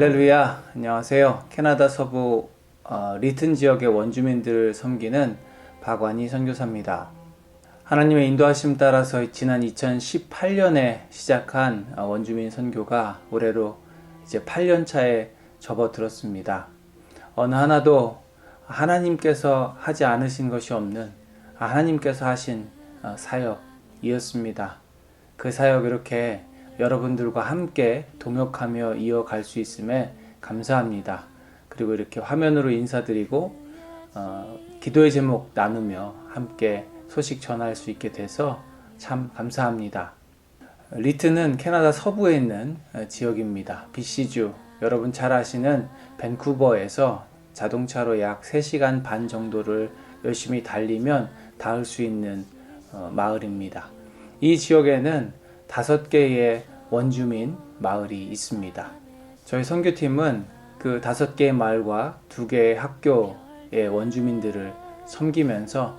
할렐루야. 안녕하세요. 캐나다 서부 어, 리튼 지역의 원주민들을 섬기는 박완희 선교사입니다. 하나님의 인도하심 따라서 지난 2018년에 시작한 어, 원주민 선교가 올해로 이제 8년 차에 접어들었습니다. 어느 하나도 하나님께서 하지 않으신 것이 없는 하나님께서 하신 어, 사역이었습니다. 그 사역 이렇게 여러분들과 함께 동역하며 이어갈 수 있음에 감사합니다. 그리고 이렇게 화면으로 인사드리고 어, 기도의 제목 나누며 함께 소식 전할 수 있게 돼서 참 감사합니다. 리트는 캐나다 서부에 있는 어, 지역입니다. BC주 여러분 잘 아시는 밴쿠버에서 자동차로 약 3시간 반 정도를 열심히 달리면 닿을 수 있는 어, 마을입니다. 이 지역에는 다섯 개의 원주민 마을이 있습니다. 저희 선교팀은 그 다섯 개의 마을과 두 개의 학교의 원주민들을 섬기면서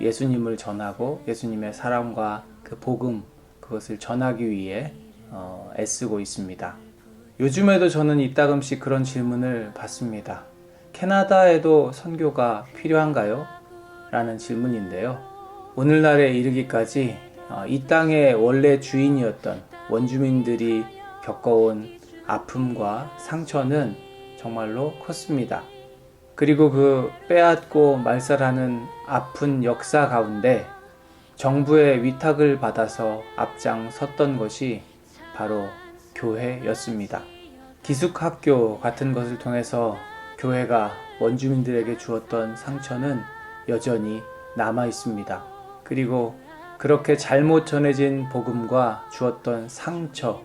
예수님을 전하고 예수님의 사랑과 그 복음 그것을 전하기 위해 어, 애쓰고 있습니다. 요즘에도 저는 이따금씩 그런 질문을 받습니다. 캐나다에도 선교가 필요한가요? 라는 질문인데요. 오늘날에 이르기까지 어, 이 땅의 원래 주인이었던 원주민들이 겪어온 아픔과 상처는 정말로 컸습니다. 그리고 그 빼앗고 말살하는 아픈 역사 가운데 정부의 위탁을 받아서 앞장섰던 것이 바로 교회였습니다. 기숙학교 같은 것을 통해서 교회가 원주민들에게 주었던 상처는 여전히 남아 있습니다. 그리고 그렇게 잘못 전해진 복음과 주었던 상처,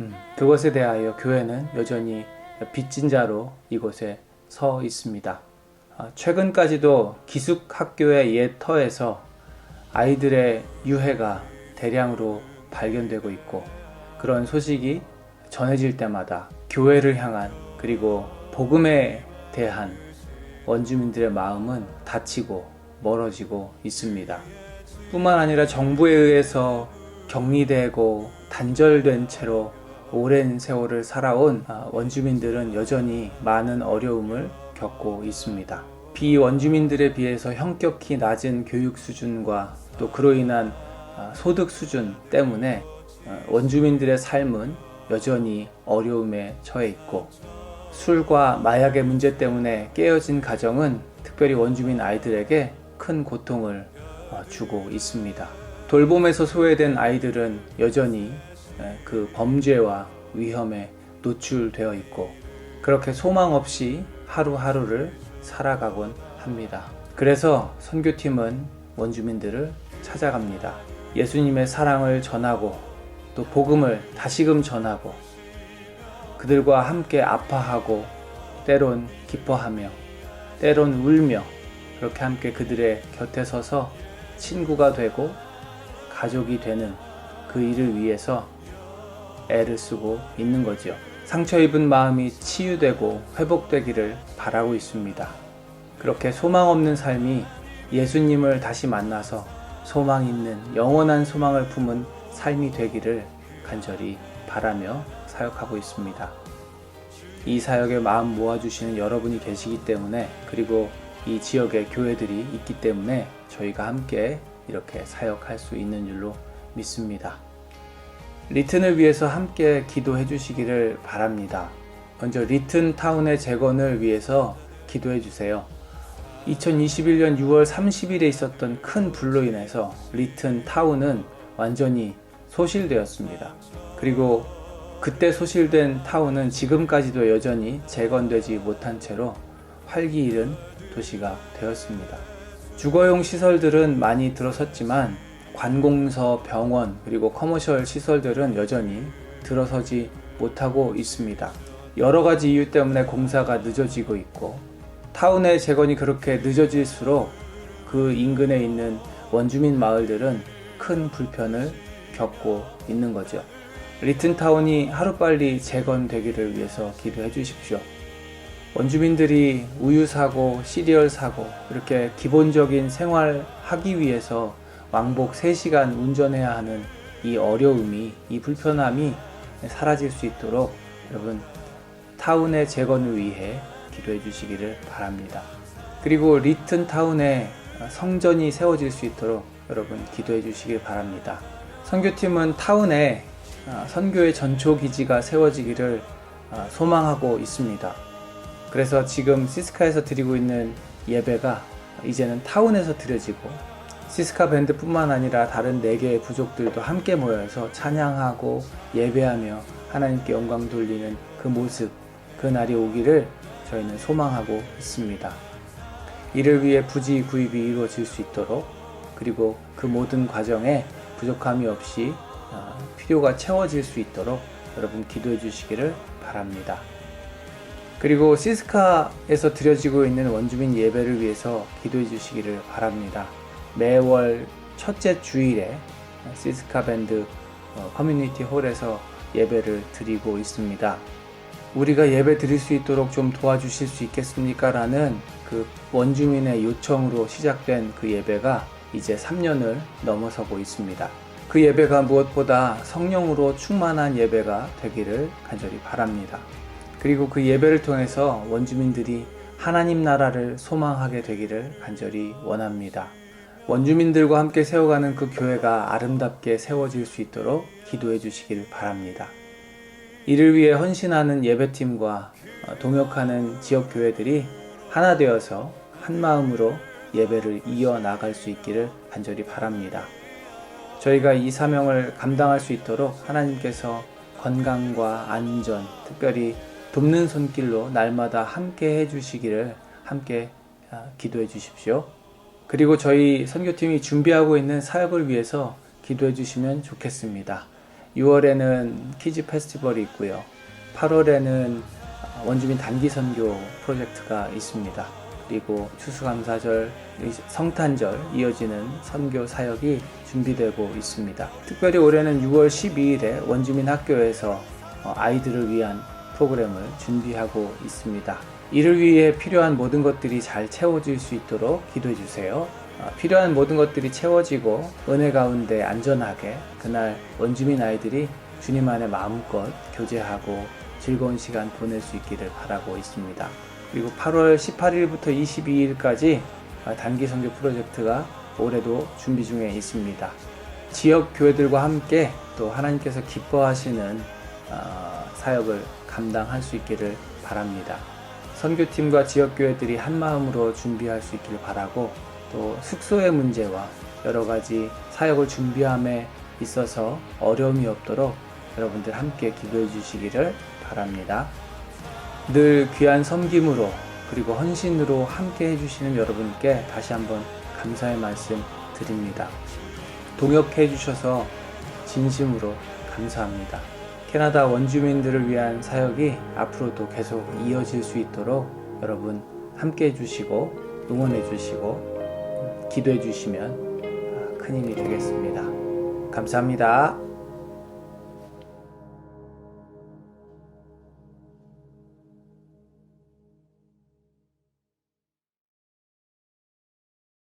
음, 그것에 대하여 교회는 여전히 빚진 자로 이곳에 서 있습니다. 아, 최근까지도 기숙학교의 옛 터에서 아이들의 유해가 대량으로 발견되고 있고 그런 소식이 전해질 때마다 교회를 향한 그리고 복음에 대한 원주민들의 마음은 다치고 멀어지고 있습니다. 뿐만 아니라 정부에 의해서 격리되고 단절된 채로 오랜 세월을 살아온 아, 원주민들은 여전히 많은 어려움을 겪고 있습니다. 비원주민들에 비해서 현격히 낮은 교육 수준과 또 그로 인한 아, 소득 수준 때문에 아, 원주민들의 삶은 여전히 어려움에 처해 있고 술과 마약의 문제 때문에 깨어진 가정은 특별히 원주민 아이들에게 큰 고통을 어, 주고 있습니다. 돌봄에서 소외된 아이들은 여전히 그 범죄와 위험에 노출되어 있고 그렇게 소망 없이 하루하루를 살아가곤 합니다. 그래서 선교팀은 원주민들을 찾아갑니다. 예수님의 사랑을 전하고 또 복음을 다시금 전하고 그들과 함께 아파하고 때론 기뻐하며 때론 울며 그렇게 함께 그들의 곁에 서서 친구가 되고 가족이 되는 그 일을 위해서 애를 쓰고 있는 거지요. 상처 입은 마음이 치유되고 회복되기를 바라고 있습니다. 그렇게 소망 없는 삶이 예수님을 다시 만나서 소망 있는 영원한 소망을 품은 삶이 되기를 간절히 바라며 사역하고 있습니다. 이 사역에 마음 모아주시는 여러분이 계시기 때문에 그리고 이 지역에 교회들이 있기 때문에 저희가 함께 이렇게 사역할 수 있는 줄로 믿습니다. 리튼을 위해서 함께 기도해 주시기를 바랍니다. 먼저 리튼 타운의 재건을 위해서 기도해 주세요. 2021년 6월 30일에 있었던 큰 불로 인해서 리튼 타운은 완전히 소실되었습니다. 그리고 그때 소실된 타운은 지금까지도 여전히 재건되지 못한 채로 활기 잃은 도시가 되었습니다. 주거용 시설들은 많이 들어섰지만 관공서, 병원, 그리고 커머셜 시설들은 여전히 들어서지 못하고 있습니다. 여러 가지 이유 때문에 공사가 늦어지고 있고 타운의 재건이 그렇게 늦어질수록 그 인근에 있는 원주민 마을들은 큰 불편을 겪고 있는 거죠. 리튼타운이 하루빨리 재건되기를 위해서 기도해 주십시오. 원주민들이 우유 사고, 시리얼 사고, 이렇게 기본적인 생활 하기 위해서 왕복 3시간 운전해야 하는 이 어려움이, 이 불편함이 사라질 수 있도록 여러분 타운의 재건을 위해 기도해 주시기를 바랍니다. 그리고 리튼 타운에 성전이 세워질 수 있도록 여러분 기도해 주시길 바랍니다. 선교팀은 타운에 아, 선교의 전초 기지가 세워지기를 아, 소망하고 있습니다. 그래서 지금 시스카에서 드리고 있는 예배가 이제는 타운에서 드려지고 시스카 밴드뿐만 아니라 다른 네 개의 부족들도 함께 모여서 찬양하고 예배하며 하나님께 영광 돌리는 그 모습, 그 날이 오기를 저희는 소망하고 있습니다. 이를 위해 부지 구입이 이루어질 수 있도록 그리고 그 모든 과정에 부족함이 없이 어, 필요가 채워질 수 있도록 여러분 기도해 주시기를 바랍니다. 그리고 시스카에서 드려지고 있는 원주민 예배를 위해서 기도해 주시기를 바랍니다. 매월 첫째 주일에 시스카 밴드 어, 커뮤니티 홀에서 예배를 드리고 있습니다. 우리가 예배 드릴 수 있도록 좀 도와주실 수 있겠습니까? 라는 그 원주민의 요청으로 시작된 그 예배가 이제 3년을 넘어서고 있습니다. 그 예배가 무엇보다 성령으로 충만한 예배가 되기를 간절히 바랍니다. 그리고 그 예배를 통해서 원주민들이 하나님 나라를 소망하게 되기를 간절히 원합니다. 원주민들과 함께 세워가는 그 교회가 아름답게 세워질 수 있도록 기도해 주시기를 바랍니다. 이를 위해 헌신하는 예배팀과 어, 동역하는 지역 교회들이 하나 되어서 한 마음으로 예배를 이어 나갈 수 있기를 간절히 바랍니다. 저희가 이 사명을 감당할 수 있도록 하나님께서 건강과 안전, 특별히 돕는 손길로 날마다 함께 해주시기를 함께 아, 기도해 주십시오. 그리고 저희 선교팀이 준비하고 있는 사역을 위해서 기도해 주시면 좋겠습니다. 6월에는 키즈 페스티벌이 있고요. 8월에는 원주민 단기 선교 프로젝트가 있습니다. 그리고 추수감사절, 성탄절 이어지는 선교 사역이 준비되고 있습니다. 특별히 올해는 6월 12일에 원주민 학교에서 어, 아이들을 위한 프로그램을 준비하고 있습니다. 이를 위해 필요한 모든 것들이 잘 채워질 수 있도록 기도해 주세요. 어, 필요한 모든 것들이 채워지고 은혜 가운데 안전하게 그날 원주민 아이들이 주님 안에 마음껏 교제하고 즐거운 시간 보낼 수 있기를 바라고 있습니다. 그리고 8월 18일부터 22일까지 단기 선교 프로젝트가 올해도 준비 중에 있습니다. 지역 교회들과 함께 또 하나님께서 기뻐하시는 어, 사역을 감당할 수 있기를 바랍니다. 선교팀과 지역 교회들이 한 마음으로 준비할 수 있기를 바라고 또 숙소의 문제와 여러 가지 사역을 준비함에 있어서 어려움이 없도록 여러분들 함께 기도해 주시기를 바랍니다. 늘 귀한 섬김으로 그리고 헌신으로 함께 해주시는 여러분께 다시 한번 감사의 말씀 드립니다. 동역해 주셔서 진심으로 감사합니다. 캐나다 원주민들을 위한 사역이 앞으로도 계속 이어질 수 있도록 여러분 함께 해주시고 응원해 주시고 기도해 주시면 큰 힘이 되겠습니다. 감사합니다.